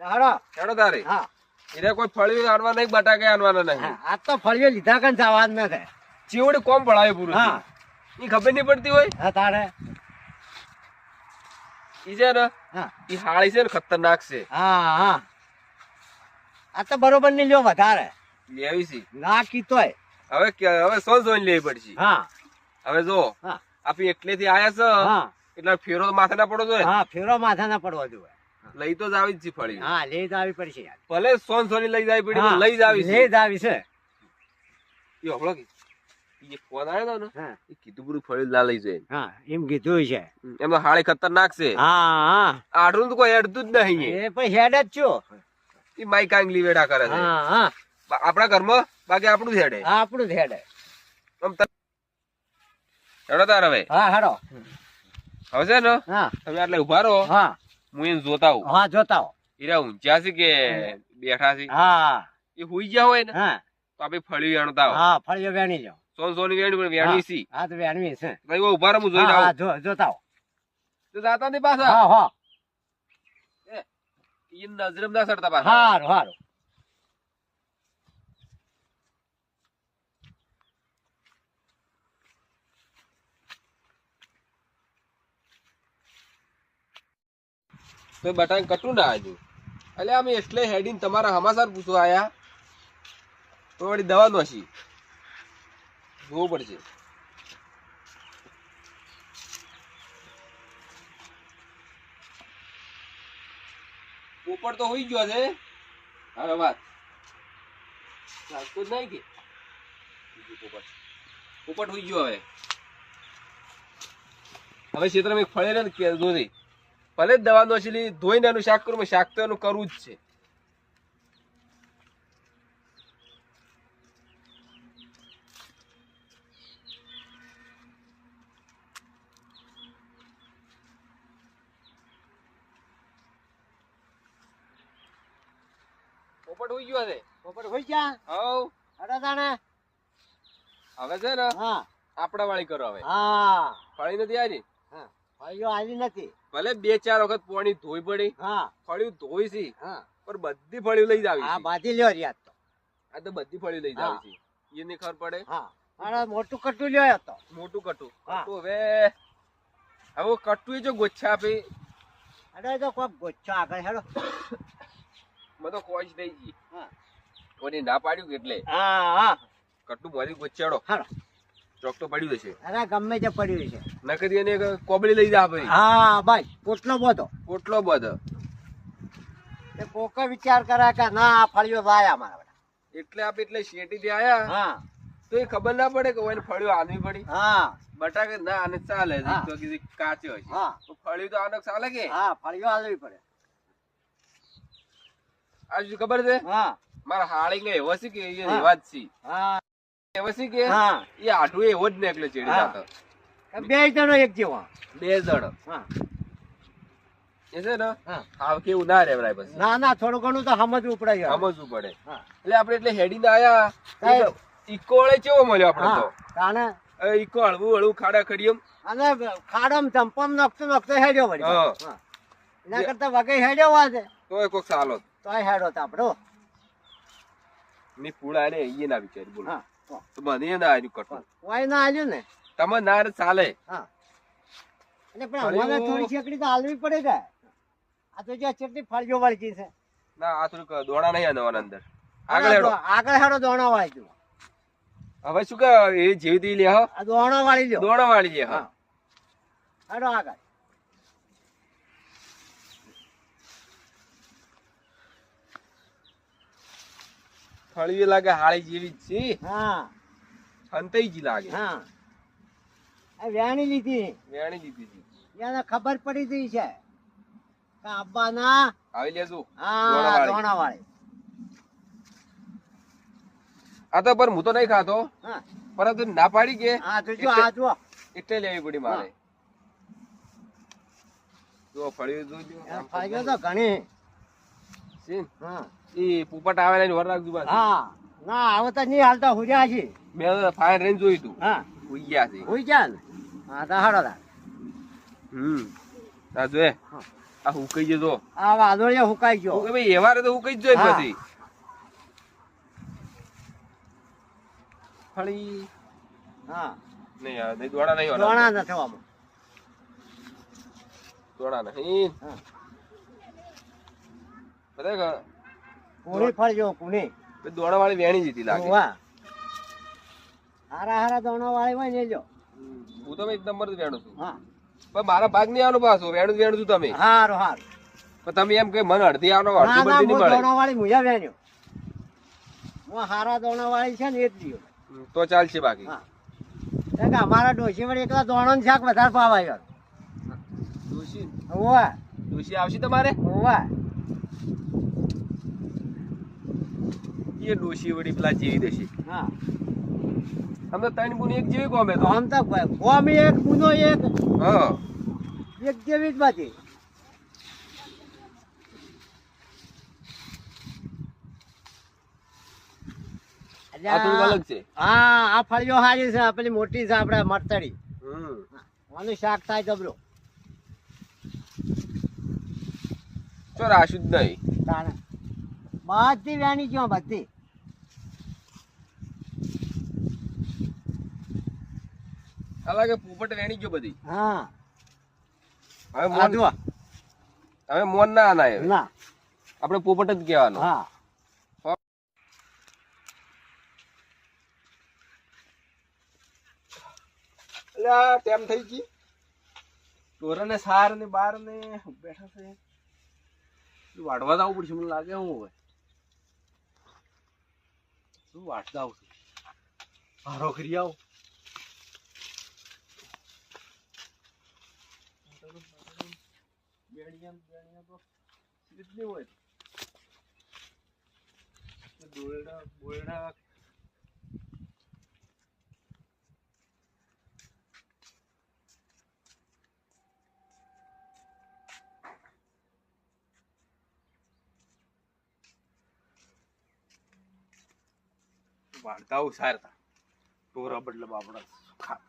હાલો. હેડો તારે. હા. એને કોઈ ફળિયું આનવા નહીં બટાકા નહીં. હા, તો ફળીઓ લીધા કન જવા જ ન થાય ચીવડી કોમ ભણાવે પૂરું હા. એ ખબર નહીં પડતી હોય? હા તારે. ઈ છે ને હા. ઈ હાળી છે ને ખતરનાક છે. હા હા. આ તો બરોબરની લ્યો વધારે. લેવી છે. ના કીતોય. હવે હવે સોન સોન લેવી પડશે. હા. હવે જો હા. આપી એટલેથી આયા છે. હા. એટલે ફેરો માથે ના પડો જોઈએ. હા ફેરો માથા ના પડવો જોઈએ. લઈ તો જ આવી જ છે ફળી હા લઈ જ આવી પડશે યાર. ભલે સોન સોની લઈ જાય પડી લઈ જ આવી લઈ જ આવી છે. ઈ હમણાં કી- ફોન આવ્યો ને હા. એ કીધું પૂરું ફળી ના લઈ જાય. હા એમ કીધું છે. એમાં હાળી ખતરનાક છે હા હા. આડું તો કોઈ હેડતું જ નહીં. એ પણ હેડ જ છો. એ માઈ કાંગલી વેડા કરે છે. હા હા. આપણા ઘરમાં બાકી આપણું જ હેડે હા આપણું જ હેડે આમ હેડો તાર હવે. હા હેડો. હવે છે ને? હા. તમે આટલે ઊભા રહો. હા. હું એને જોતા આવું હા જોતા હો. એરા ઊંચા છે કે બેઠા છે? હા. એ હુઈ ગયા હોય ને હા. તો આપણે ફળી વેણતા હા ફળીઓ વેણી જાવ સોન સોની વેણી પણ વેણવી સી હા તો વેણવી છે. ભાઈ ઓ ઊભા રહો હું જોઈને હા હા આવું. જોતા હો. તો જાતા ને પાછા? હા હા. ઈ નજરમ ના સરતા પાછા. હારું હારું. તો બટાણ કટું ના આજુ એટલે અમે એટલે હેડીને તમારા હમાસાર પૂછવા આયા. તો વળી દવા નોશી. જોવું પડશે. પોપટ તો હોઈ ગયો છે. હવે વાત. ચાલતો જ નહીં કે? પોપટ. પોપટ હોઈ ગયો હવે. હવે ક્ષેત્રમાં એક ફળે ને કે દોરી ભલે જ દવા નોશેલી ધોઈને એનું શાક કરું શાક તો એનું કરવું જ છે. પોપટ હોઈ ગયો છે. પોપટ હોઈ ગયા? હવ. અરે તાણે. હવે છે ને હા. આપડા વાળી કરો હવે. હા. ફળી નથી આવી હા. ફળીઓ આવી નથી. ભલે બે ચાર વખત પોણી ધોઈ પડી હા. ફળિયું ધોઈ છે હા. પણ બધી ફળિયું લઈ જાવી હા બાધી લ્યો રિયાત તો. આ તો બધી ફળિયું લઈ જાવી છે. એને ખબર પડે? હા. અરે મોટું કટું લ્યો હતો મોટું કટું. તો હવે હવે કટું જો ગોચ્છા આપે. અરે તો કોક ગોચ્છા આગળ હેડો. મને તો કોઈ જ નહીં ગઈ હા. કોની ના પાડ્યું એટલે? હા હા. કટું મારી ગોચ્છાડો. હાલો. ચોક તો પડ્યું હશે. અરે ગમે તે પડ્યું છે નકરી એને કોબળી લઈ જા ભાઈ. હા ભાઈ પોટલો બધો. પોટલો બધો. એ કોકે વિચાર કરે કે ના આ ફળિયો લાયા મારા એટલે આપ એટલે શેટી થી આયા? હા. તો એ ખબર ના પડે કે ઓને ફળ્યું આનવી પડી. હા. બટાકે ના આને ચાલે. તો કીધી કાચો છે હા. તો ફળ્યું તો આને ચાલે કે? હા ફળીઓ આલવી પડે. આ શું ખબર છે? હા. મારા હાળી કે એવો છે કે એ હા. છે. હા. એવો કે હા. એ આઠું એવો જ નીકળે ચેડી બે જણો એક જેવા. બે જણ. હા. એ છે ને હા. કેવું ના રેવરાય પછી. ના ના થોડું ઘણું તો સમજવું પડે સમજવું પડે. એટલે આપણે એટલે હેડીને આયા. ઈકો વાળે કેવો મળ્યો આપણે તો? હા ઈકો હળવું હળવું ખાડા ખડીયમ અને ખાડમ ચંપમ નખતો નખતો હેડ્યો વળી. એના કરતા વગે હેડ્યો વાજે તો એ કોક સાલો. તો હેડો તો આપણો. ની પૂળા ને ઈ ના વિચારી બોલો. હા. તો. ના આવ્યું કટું વાય ના આલ્યું ને? તમે ના ચાલે. હા. એટલે પણ અમારે થોડી છેકડી તો હાલવી પડે કે? આ તો જે ચેટલી ફળીઓ વાળી છે. ના આ થોડુંક દોડા નહીં આનવાના અંદર. આગળ હેડો. આગળ હેડો દોણા વાળી દો હવે શું કે એ જેવી દી લે હો. આ દોણા વાળી લ્યો. દોડા વાળી લે હા. હેડો આગળ. ફળીએ લાગે હાળી જેવી જ છે. હા. હંતાઈ જી લાગે. હા. આ વેણી લીધી. વેણી લીધી છે. એને ખબર પડી ગઈ છે કે અબ્બાના આવી લેજો. હા દોણાવાળી. વાળી આ તો પર હું તો નહીં ખાતો. હા. પરંતુ ના પાડી કે હા તો જો આ જો એટલે લેવી પડી મારે. જો ફળ્યું જોજો. ફળીઓ તો ઘણી. સીન. હા. ઈ પોપટ આવે ને વર રાખજો પાછું. હા. ના આવે તો નહીં હાલતા હુર્યા છે મેં ફાઈન રેન્જ જોયું તું. હા. ઉઈ ગયા છે. હુઈ ગયા ને? હા તો હાડો તા હમ. આ જોએ. આ હુકાઈ જતો આ વાદળિયા હુકાઈ ગયો. કે ભાઈ એવારે તો હુકાઈ જ જોઈએ હા. પછી. ફળી. હા. નહીં આ નહીં દોડા નહીં દોડા વાળા નથી આમાં દોડા નહીં. હા. બધા ક- ફળ જો કુણી. દોડા વાળી વેણી જીતી લાગે. વાહ. હારા હારા દોણા વાળી હોય ને જો. હું તો એક નંબર વેણું છું. હા. પણ મારા ભાગ નહીં આવવાનો પાછો વેણું વેણું છું તમે. હારું હારું. પણ તમે એમ કે મને અડધી આવવાનો અડધી બધી નહીં મળે. દોણા વાળી મુજા વેણ્યો. હું હારા દોણા વાળી છે ને એ જ દિયો. તો ચાલશે બાકી. હા. કે અમારા ડોશી વળી એકલા દોણો ને શાક વધારે પાવાય ડોશી? ઓવા ડોશી આવશે તમારે? ઓવા એ ડોશી વળી પેલા જેવી દેશે. હા. આમ તો ત્રણ ગુણ એક જેવી ગોમે તો. આમ તો ગોમે એક ગુનો એક. હા. એક જેવી જ બાકી. હા આ ફળીઓ હારી છે પેલી મોટી છે આપણે મરતડી હમ. આનું શાક થાય જબરો ચો રાશું જ નહીં બધી વેણી ક્યાં બધી? અલગ પોપટ વેણી ગયો બધી. હા. હવે મોન હવે મોન ના આના ના. આપણે પોપટ જ કહેવાનો. હા. એટલે આ ટેમ થઈ ગઈ. ટોરને સાર ને બાર ને બેઠા છે. વાઢવા જવું પડશે મને લાગે હું હવે. શું વાટતા આવું છું હારો કરી આવો. બેડિયા બેડિયા તો નહીં હોય? વાળતા આવું સારતા. ટોરા બદલે બાપડા ખાતા.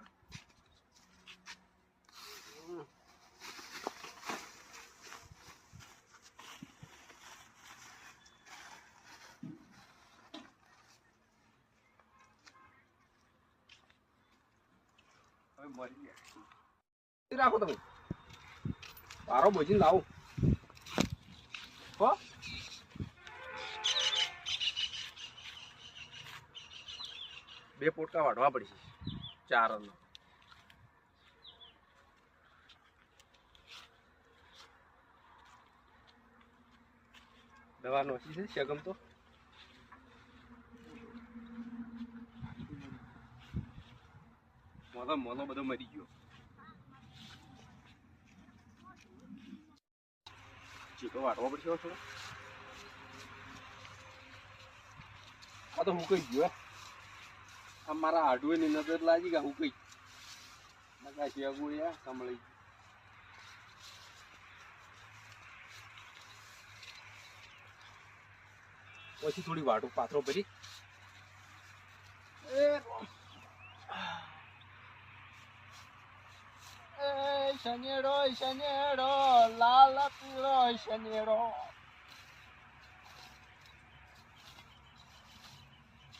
રાખો તમે. પારો બોજીને લાવો. હો? બે પોટકા વાઢવા પડશે. ચાર અન્ન. દવા નોખી છે શગમ તો? મોલો મોલો બધો મરી ગયો. ચીકો વાટવો પડશે થોડો? આ તો હું કઈ ગયો આ મારા હાડુએ ની નજર લાગી ગયા હું કઈ નકા શેગુ યા સંભળી પછી થોડી વાટું પાથરો ભરી. શનેડો શનેડો, લાલ પીળો શનેડો.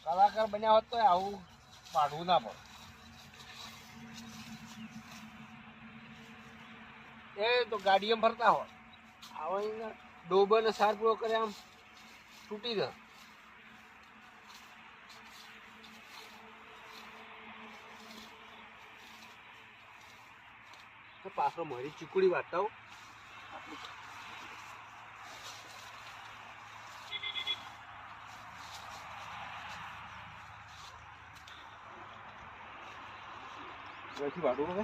કલાકાર બન્યા હોત તો આવું પાડવું ના પડે. એ તો ગાડીમાં ફરતા હોય. આવા ડોબો ને સાર પૂરો કરે આમ તૂટી જાય. તો પાછળ મારી ચીકુડી વાટતા હો. વાટું હવે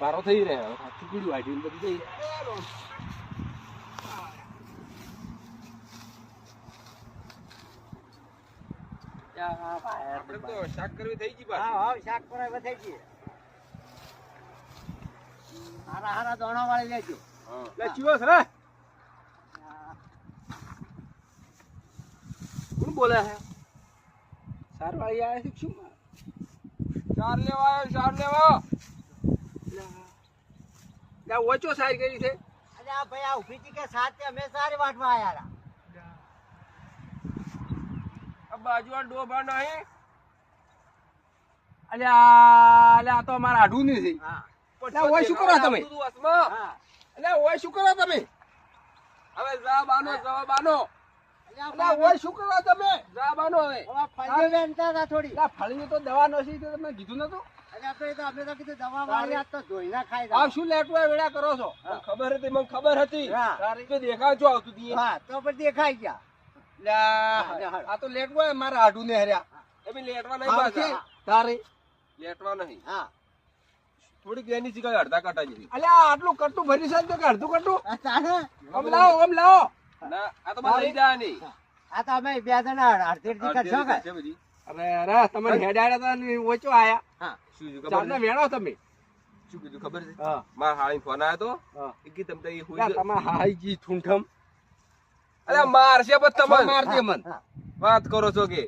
પારો થઈ રહ્યો. હવે ચીકુડી વાટી ને બધી થઈ રહ્યા. આપણે તો શાક કરવી થઈ ગઈ હા હા શાક પર થઈ ગઈ. હારા હારા દોણા વાળી લેજો. હા. લે ચીવો છે કોણ બોલે છે? સાર વાળી આવે છે શું ચાર લેવા આવ્યો ચાર લેવા. લે ઓછો સાઈ કરી છે. અરે આ ભાઈ આ ઊભી હતી કે સાથે અમે સારી વાટમાં આયા હતા. આ બાજુ આ ડોબા નહીં. અલ્યા અલ્યા આ તો અમારા આઢું નહીં છે. હા. અલ્યા, ઓય શું કરો તમે? અલ્યા ઓય શું કરો હવે ઓય શું કરો હવે. હતા થોડી. તો દવા તો કીધું નતું? ખબર હતી મને ખબર હતી. દેખાવ છો આવતું દેખાઈ ગયા. આ તો લેટવા મારા આઢું ને હર્યા. એ બી લેટવા નહીં તારે. લેટવા નહીં. હા. થોડીક એની સિવાય અડધા કાંટા જેવી. અલ્યા આટલું કટું ભરી છે તો કે અડધું કટું આ આમ લાવો આમ લાવો. ના આ તો મારે લઈ જવાની. આ તો અમે બે જણા અડધી અડધી કરશો કે? બધી. અરે અરે તમે હેડાડ્યા હતા ને ઓછો આયા. હા. શું શું ખબર? વેણો તમે. શું કીધું ખબર છે? હા. મારા હાળી ફોન આવ્યો તો. એ કી તમે તો એ હોય અલ્યા, હાઈ તમારે ઠુંઠમ. અરે મારશે બસ તમે મારજે મન. વાત કરો છો કે?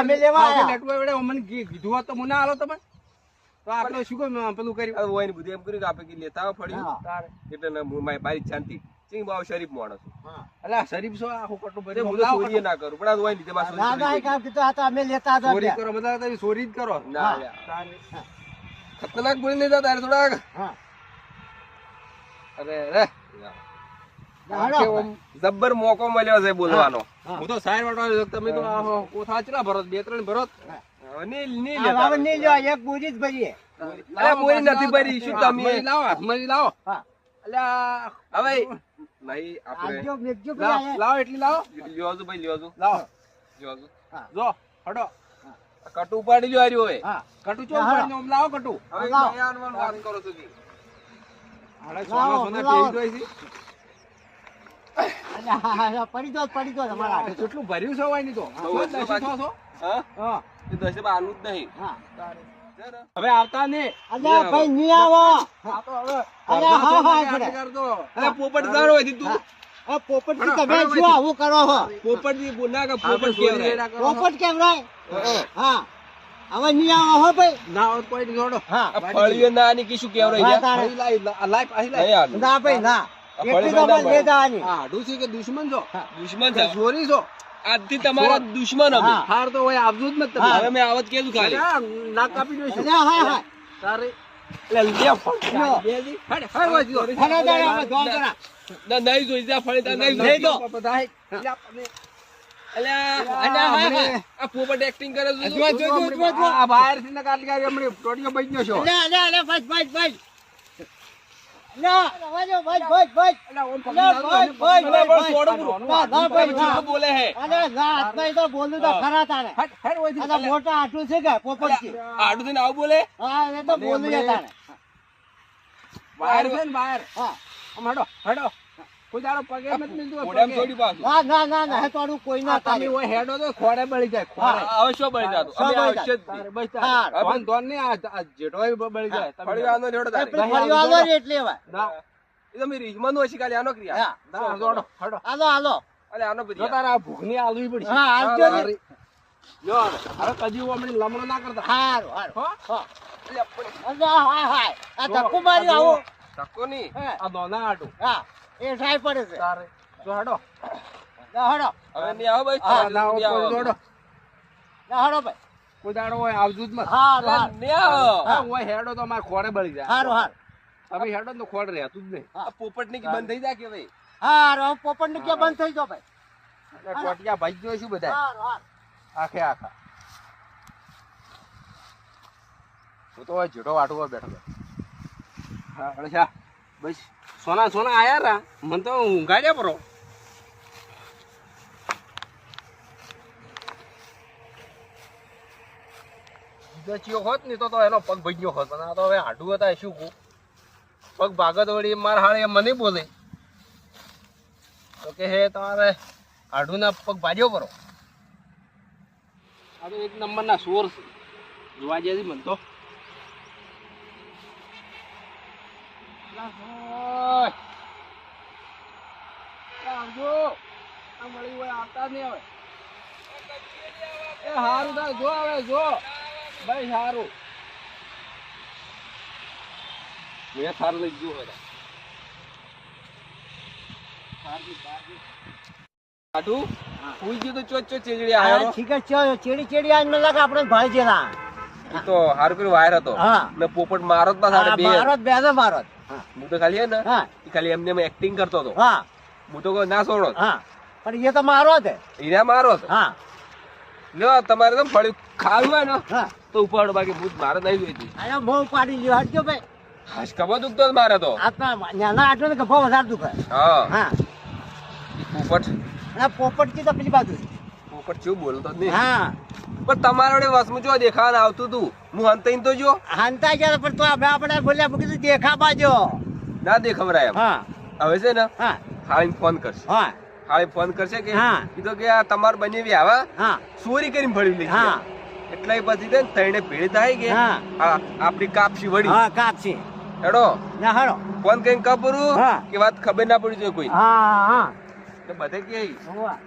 અમે લેવા આયા. મને કીધું તો મને આલો તમે. તો આપણે શું કેમ પેલું કર્યું. હોય ને બધું એમ કર્યું કે આપણે કે લેતા ફળ્યું? એટલે હું મારી બારી શાંતિ. સિંહ બાવ શરીફ માણસ અલા શરીફ છો આખું કટ્ટું એટલે હું તો ચોરીએ ના કરું પણ આ મારે ના ના કામ કીધું આ તો અમે લેતા હતા ચોરી કરો બધા તમે ચોરી જ કરો. ના ખતરનાક બોલી નહીં તારે થોડાક. અરે ઓમ જબ્બર મોકો મળ્યો છે બોલવાનો. હા. તો સાહેબ તમે તો ચેટલા ભરો બે ત્રણ ભરો હવે નહીં નહીં આ લેતા બાબા નહીં લ્યો, એક બુજી જ ભરીએ. અરે મોરી નથી ભરી શું તમે? લાવો હાથમાં લાવો. અલ્યા હવે નહીં આપણે લાવો ભાઈ લાવો એટલી લાવો. લ્યો ભાઈ લ્યો લાવો. લ્યો જો. હડો. કટુ ઉપાડી લ્યો હાર્યો હવે. કટુ ચો ઓમ લાવો કટુ. હવે વાત કરો છો હાડે સોના. છે? પડી દો પડી દો તમારા કેટલું ભર્યું છે હોય તો? બહુ જ દસી બાકી. થો છો? હા? હા. એ દસે આનું જ નહીં. હવે આવતા ને અલ્યા ભાઈ નહીં આવો. આ તો હવે અલ્યા, હા, કરતો. અરે પોપટ સારો હોય તું. આ પોપટજી હળો, તમે શું આવું કરો છો? પોપટની બોના કે પોપટ છો. પોપટ કેમ રાય હા. હા. હવે નહીં આવો હો ભાઈ. ના હોત કોઈ જોડો હા. ના આની કી શું યાર? અહીં લાઈ, લાઈ, લાઈ. ના ભાઈ ના. આ એટલી ફળી તો ના અમારે મળે. લઈ જવાની આ હાડું છે કે દુશ્મન છો દુશ્મન છે ચોરી છો આજથી તમારા દુશ્મન અમે હા. હાર તો હોય આવજો જ હા. હવે મેં આવત કેવું ખાલી નાક કાપી દઈશું. અલ્યા, હા હા તારે. ના નહીં જોઈ જા ફળી નહીં જોઈ. હે. હા, હા. આ પોપટ એક્ટિંગ કરે છે જો, જો, જો, જો, જો. આ બહારથી ને કાઢી કાઢી હમણે ટોટીઓ બચી ગયો છો. મોટા આટલું છે કે પોપટજી? આડું થઈને આવું બોલે? હા, એ તો બોલું બહાર બહાર. હા. આમ હેડો, હેડો. કોઈ દાડો પગે મત મિલતું હોય, છોડી પાછું ના, ના, ના, ના, હેતવાળું કોઈ ના તમે તારે. હેડો તો ખોળે બળી જાય, ખોળે. હવે બળી જાતું? અમે તારે નહીં. બસ હા. તારે. ધોન- ધોન આ- આ બળી જાય. ફળી આનો જોડે તારે. આપણે ફળીઓ એટલે હવે. ના, એ તો મેં રીઝમાં નું આનો ક્રિયા હા. ના, જોડો, આલો, આલો. અલે આનો બધી તારે ભૂખની આલવી પડી હા, આવજો ને. જો હવે, હવે કદી લમણો ના કરતા હારું, હારું. હો? હા. અલ્યા, હાય, હાય. આ ધક્કો મારી આવો. ધક્કો નહીં. આ દોના આટું હા, એ ટ્રાય પડે છે. તારે. જો હડો હડો હવે ની આવો ભાઈ. હા, ના, આવો. કોઈ જોડો. લા, હળો ભાઈ. કુદાડો હોય આવજો જ મત. હા હારું. આવો. હા, હોય હેડો તો અમારે ખોડે બળી જાય હારો હાર હવે હેડો ને તો ખોળ રહેતું જ નહીં આ પોપટની કે બંધ થઈ જાય કે ભાઈ હા રો પોપટની ક્યાં બંધ થઈ જો ભાઈ. એટલે કોટિયા ભાઈ જોઈ શું બધા હારો હાર આખે આખા હું તો જેઠો વાટવા બેઠો હા અળશા બસ સોના સોના આયા રા. મને તો ઊંઘાડ્યા પરો. હોત ને તો તો એનો પગ ભજ્યો હોત. પણ આ તો હવે હાડું હતા શું કહું? પગ ભાગત વળી માર હાળે એ મને બોલે. તો કે હે તમારે હાડુના પગ ભાજ્યો પરો. આ તો એક નંબરના સોર જોવા જઈએ મને તો અલા હોય. અલા આવજો. આ મળી હોય આવતા નહીં હવે એ સારું થાય જો હવે જો. ભાઈ સારું મેં સારું લઈ ગયું હવે. આટું હા. ગયું તો ચોચ ચોચ ઠીક છે ચેડી ચેડી આજ મને લાગે આપણે ભાઈ જેલા તો હારું કર્યું વાયર હતો. ને પોપટ મારો જ પાછા બે. મારો જ બેસો મારો જ. હા. તો ખાલી હે ને ખાલી એમને એક્ટિંગ કરતો હતો. હા. હું તો કોઈ ના છોડો. હા. પણ એ તો મારો છે હીરા મારો હતો. હા. લ્યો તમારે તો ફળ્યું ખાવું હોય ને હા. તો ઉપાડો બાકી ભૂત મારે નહીં જોઈતી. અરે મો પાડી લ્યો હટજો ભાઈ. હાશ કબો દુખતો મારે તો? આ નાના આટલો ને કફો વધારે દુખે. હા. હા. પોપટ. ના પોપટ કી તો પેલી બાજુ શું બોલતો જ નહીં. હા. પણ તમારા વડે વસમું જો દેખાવાનું આવતું તું હું હંતાઈ તો જો. હાનતા ગયા પણ તો આપણે આપણે બોલ્યા મૂકી દીધું દેખા બાજો ના દેખવરાય હા. હવે છે ને હા. ખાલી ફોન કરશે. હા. ખાલી ફોન કરશે કે હા. કીધું કે આ તમાર બનેવી આવા હા. ચોરી કરીને ભળી લઈ હા. એટલે પછી તે તઈને ભેળી થાય કે હા. આપડી કાપસી વળી. હા કાપ છે હેડો. ના હેડો. ફોન કઈ કપરું કે વાત ખબર ના પડી જોઈએ કોઈ. હા હા. બધે કે હોવા.